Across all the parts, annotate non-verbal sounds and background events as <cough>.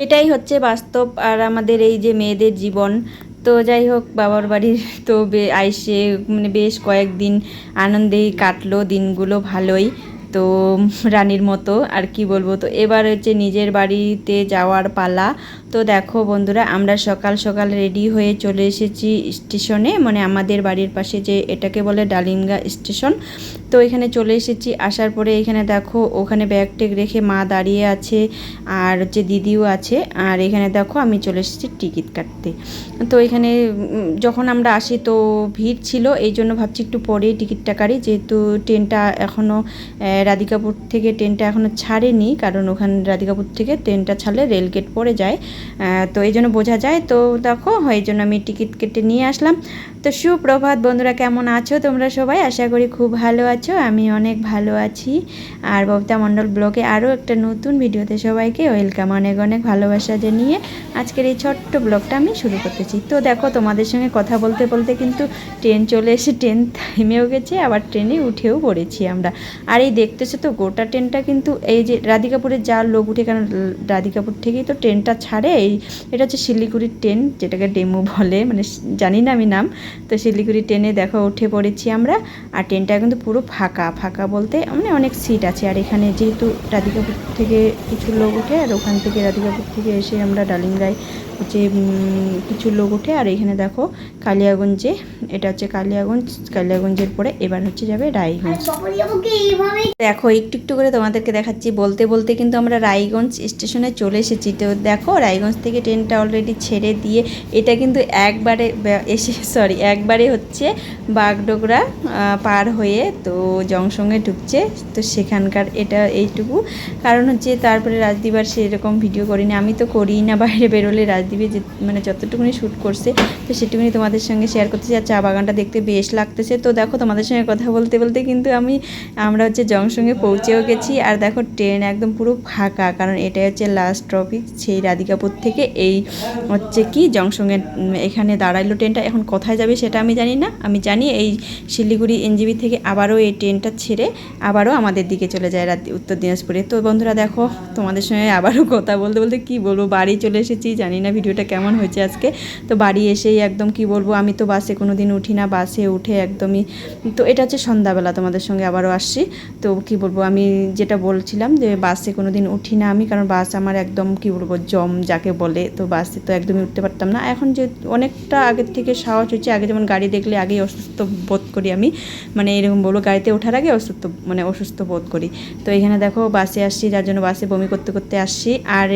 এটাই হচ্ছে বাস্তব আর আমাদের এই যে মেয়েদের জীবন। তো যাই হোক, বাবার বাড়ির তো আইসে মানে বেশ কয়েকদিন আনন্দেই কাটলো, দিনগুলো ভালোই। তো রানীর মতো, আর কি বলব? তো এবার হচ্ছে নিজের বাড়িতে যাওয়ার পালা। তো দেখো বন্ধুরা, আমরা সকাল সকাল রেডি হয়ে চলে এসেছি স্টেশনে মানে আমাদের বাড়ির পাশে যে এটাকে বলে ডালিঙ্গা স্টেশন। তো এখানে চলে এসেছি, আসার পরে এখানে দেখো, ওখানে ব্যাগ টেগ রেখে মা দাঁড়িয়ে আছে আর হচ্ছে দিদিও আছে। আর এখানে দেখো, আমি চলে এসেছি টিকিট কাটতে। তো এখানে যখন আমরা আসি তো ভিড় ছিল, এই জন্য ভাবছি একটু পরেই টিকিটটা কাটি। যেহেতু ট্রেনটা এখনও রাধিকাপুর থেকে ট্রেনটা এখনও ছাড়েনি, কারণ ওখানে, রাধিকাপুর থেকে ট্রেনটা ছাড়লে রেলগেট পড়ে যায়। তো এই জন্য বোঝা যায়। তো দেখো, এই জন্য আমি টিকিট কেটে নিয়ে আসলাম। তো সুপ্রভাত, বন্ধুরা কেমন আছো? তোমরা সবাই? আশা করি খুব ভালো আছো। আমি অনেক ভালো আছি। আর ববিতা মণ্ডল ব্লগে আরও একটা নতুন ভিডিওতে সবাইকে ওয়েলকাম, অনেক অনেক ভালোবাসা জানিয়ে আজকের এই ছোট্ট ব্লগটা আমি শুরু করতেছি। তো দেখো, তোমাদের সঙ্গে কথা বলতে বলতে কিন্তু ট্রেন চলে এসে, ট্রেন থেমেও গেছে, আবার ট্রেনে উঠেও পড়েছি আমরা। আর এই দেখতেছো তো, গোটা ট্রেনটা কিন্তু এই যে রাধিকাপুরে যা লোক উঠে, কারণ রাধিকাপুর থেকেই তো ট্রেনটা ছাড়ে এই, এটা হচ্ছে শিলিগুড়ির ট্রেন, যেটাকে ডেমো বলে মানে জানি না আমি নাম। তো শিলিগুড়ি ট্রেনে দেখো উঠে পড়েছি আমরা, আর ট্রেনটা কিন্তু পুরো ফাঁকা ফাঁকা বলতে মানে অনেক সিট আছে। আর এখানে যেহেতু রাধিকাপুর থেকে কিছু লোক উঠে, আর ওখান থেকে রাধিকাপুর থেকে এসে আমরা ডালিঙ্গায় হচ্ছে কিছু লোক উঠে, আর এখানে দেখো কালিয়াগঞ্জে, এটা হচ্ছে কালিয়াগঞ্জ, কালিয়াগঞ্জের পরে এবার হচ্ছে যাবে রায়গঞ্জ। দেখো, একটু একটু করে তোমাদেরকে দেখাচ্ছি, বলতে বলতে কিন্তু আমরা রায়গঞ্জ স্টেশনে চলে এসেছি। তো দেখো, রায়গঞ্জ থেকে ট্রেনটা অলরেডি ছেড়ে দিয়ে, এটা কিন্তু একবারে এসে <laughs> সরি একবারে হচ্ছে বাগডোগরা পার হয়ে তো জংসঙ্গে ঢুকছে। তো সেখানকার এটা এইটুকু। কারণ হচ্ছে তারপরে রাজদীবার সেরকম ভিডিও করিনি। আমি তো করি না বাইরে বেরোলে। রাজদীপে যে মানে যতটুকুনি শ্যুট করছে, তো সেটুকুনি তোমাদের সঙ্গে শেয়ার করতেছি আর চা বাগানটা দেখতে বেশ লাগতেছে। তো দেখো তোমাদের সঙ্গে কথা বলতে বলতে কিন্তু আমি, আমরা হচ্ছে জংসঙ্গে পৌঁছেও গেছি। আর দেখো ট্রেন একদম পুরো ফাঁকা। কারণ এটাই হচ্ছে লাস্ট টপিক সেই রাধিকাপুর থেকে এই হচ্ছে কি উম, এখানে দাঁড়াইলো ট্রেনটা। এখন কোথায় যাবে সেটা আমি জানি না। আমি জানি এই শিলিগুড়ি এনজিবি থেকে আবারও এই ট্রেনটা ছেড়ে আবারও আমাদের দিকে চলে যায় রাত উত্তর দিনাজপুরে। তো বন্ধুরা দেখো তোমাদের সঙ্গে আবারও কথা বলতে বলতে কি বলব বাড়ি চলে এসেছি। জানি না ভিডিওটা কেমন হয়েছে আজকে। তো বাড়ি এসেই একদম কি বলব আমি তো বাসে কোনো দিন উঠি না বাসে উঠে একদমই তো এটা হচ্ছে সন্ধ্যাবেলা তোমাদের সঙ্গে আবারও আসছি। তো কি বলব আমি যেটা বলছিলাম যে বাসে কোনো দিন উঠি না আমি কারণ বাস আমার একদম কি বলব জম যাকে বলে, তো বাসে তো একদমই উঠতে পারতাম না। এখন যে অনেকটা আগের থেকে সাহস হচ্ছে, আগে যেমন গাড়ি দেখলে আগেই অসুস্থ বোধ করি আমি। মানে এরকম বলব, গাড়িতে ওঠার আগে অসুস্থ মানে অসুস্থ বোধ করি। তো এখানে দেখো, বাসে আসছি, যার জন্য বাসে বমি করতে করতে আসছি। আর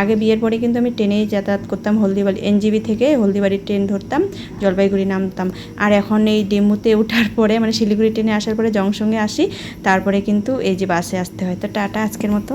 আগে বিয়ের পরে কিন্তু আমি ট্রেনেই যাতায়াত করতাম, হলদিবাড়ি, এনজিবি থেকে হলদিবাড়ির ট্রেন ধরতাম, জলপাইগুড়ি নামতাম। আর এখন এই ডেমুতে ওঠার পরে মানে শিলিগুড়ি ট্রেনে আসার পরে জংসঙ্গে আসি। তারপরে কিন্তু এই যে বাসে আসতে হয়। তো টাটা আজকের মতো।